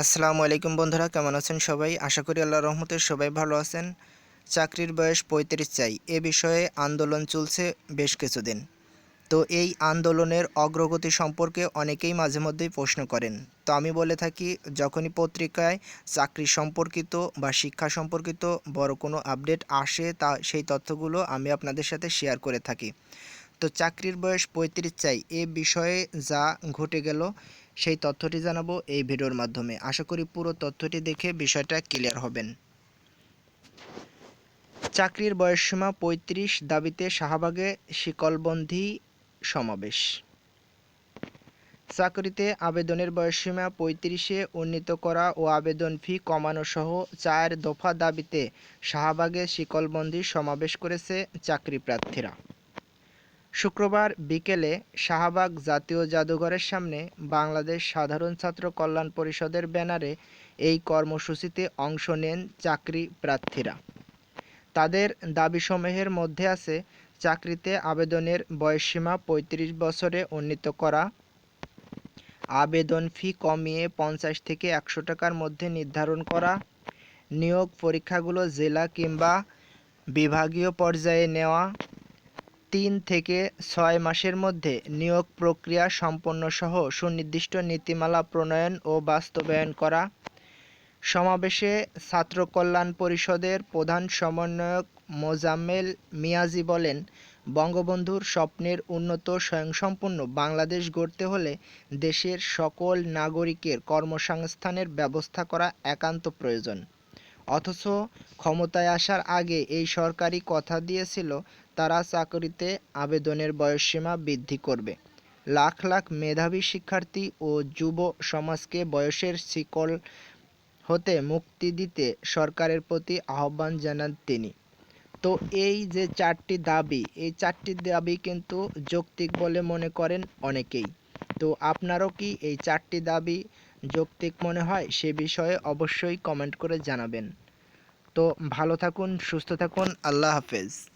আসসালামু আলাইকুম বন্ধুরা, কেমন আছেন সবাই? আশা করি আল্লাহ রহমতে সবাই ভালো আছেন। চাকরির বয়স পঁয়ত্রিশ চাই, এ বিষয়ে আন্দোলন চলছে বেশ কিছুদিন। তো এই আন্দোলনের অগ্রগতি সম্পর্কে অনেকেই মাঝে মধ্যেই প্রশ্ন করেন। তো আমি বলে থাকি, যখনই পত্রিকায় চাকরি সম্পর্কিত বা শিক্ষা সম্পর্কিত বড় কোনো আপডেট আসে, তা সেই তথ্যগুলো আমি আপনাদের সাথে শেয়ার করে থাকি। তো চাকরির বয়স পঁয়ত্রিশ চাই, এ বিষয়ে যা ঘটে গেল সেই তথ্যটি জানাব এই ভিডিওর মাধ্যমে। আশা করি পুরো তথ্যটি দেখে বিষয়টা ক্লিয়ার হবেন। চাকরির বয়সসীমা পঁয়ত্রিশ দাবিতে শাহবাগে শিকলবন্দি সমাবেশ। চাকরিতে আবেদনের বয়সসীমা পঁয়ত্রিশে উন্নীত করা ও আবেদন ফি কমানো সহ চার দফা দাবিতে শাহবাগে শিকলবন্দি সমাবেশ করেছে চাকরি প্রার্থীরা। শুক্রবার বিকেলে শাহবাগ জাতীয় জাদুঘরের সামনে বাংলাদেশ সাধারণ ছাত্র কল্যাণ পরিষদের ব্যানারে এই কর্মসূচিতে অংশ নেন চাকরি প্রার্থীরা। তাদের দাবিসমূহের মধ্যে আছে চাকরিতে আবেদনের বয়সসীমা পঁয়ত্রিশ বছরে উন্নীত করা, আবেদন ফি কমিয়ে পঞ্চাশ থেকে একশো টাকার মধ্যে নির্ধারণ করা, নিয়োগ পরীক্ষাগুলো জেলা কিংবা বিভাগীয় পর্যায়ে নেওয়া তিন থেকে ছয় মাসের মধ্যে নিয়োগ প্রক্রিয়া সম্পন্নসহ সুনির্দিষ্ট নীতিমালা প্রণয়ন ও বাস্তবায়ন করা। সমাবেশে ছাত্র কল্যাণ পরিষদের প্রধান সমন্বয়ক মোজাম্মেল মিয়াজি বলেন, বঙ্গবন্ধুর স্বপ্নের উন্নত স্বয়ংসম্পূর্ণ বাংলাদেশ গড়তে হলে দেশের সকল নাগরিকের কর্মসংস্থানের ব্যবস্থা করা একান্ত প্রয়োজন। অথচ ক্ষমতায় আসার আগে এই সরকারি কথা দিয়েছিল, তারা চাকরিতে আবেদনের বয়সসীমা বৃদ্ধি করবে। লাখ লাখ মেধাবী শিক্ষার্থী ও যুব সমাজকে বয়সের শিকল হতে মুক্তি দিতে সরকারের প্রতি আহ্বান জানান তিনি। তো এই যে চারটি দাবি, এই চারটি দাবি কিন্তু যৌক্তিক বলে মনে করেন অনেকেই। তো আপনারও কি এই চারটি দাবি যৌক্তিক মনে হয়, সে বিষয়ে অবশ্যই কমেন্ট করে জানাবেন। তো ভালো থাকুন, সুস্থ থাকুন, আল্লাহ হাফেজ।